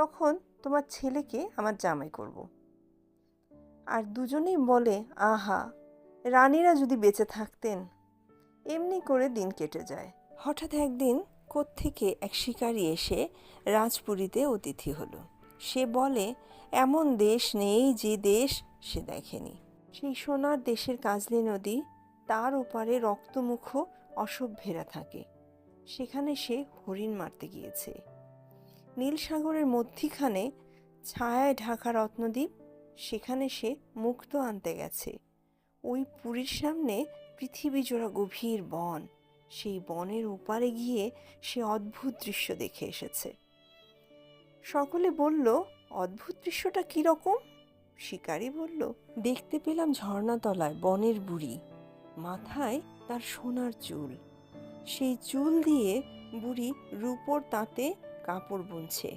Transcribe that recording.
তখন তোমার ছেলেকে আমার জামাই করব। আর দুজনেই বলে, আহা, রানীরা যদি বেঁচে থাকতেন, এমনি করে দিন কেটে যায়। হঠাৎ একদিন কোত্থেকে এক শিকারী এসে রাজপুরীতে অতিথি হলো। সে বলে, এমন দেশ নেই যে দেশ সে দেখেনি। সেই সোনার দেশের কাজলি নদী, তার ওপারে রক্তমুখ অসভ্যেরা থাকে। সেখানে সে হরিণ মারতে গিয়েছে। নীল সাগরের মধ্যিখানে ছায়ায় ঢাকা রত্নদ্বীপ, সেখানে সে মুক্ত আনতে গেছে। ওই পুরীর সামনে পৃথিবী জোড়া গভীর বন, সেই বনের ওপারে গিয়ে সে অদ্ভুত দৃশ্য দেখে এসেছে। সকলে বলল, অদ্ভুত দৃশ্যটা কীরকম শিকারি বলল, দেখতে পেলাম ঝর্ণাতলায় বনের বুড়ি, মাথায় তার সোনার চুল। সেই চুল দিয়ে বুড়ি রূপোর তাঁতে কাপড় বুনছে।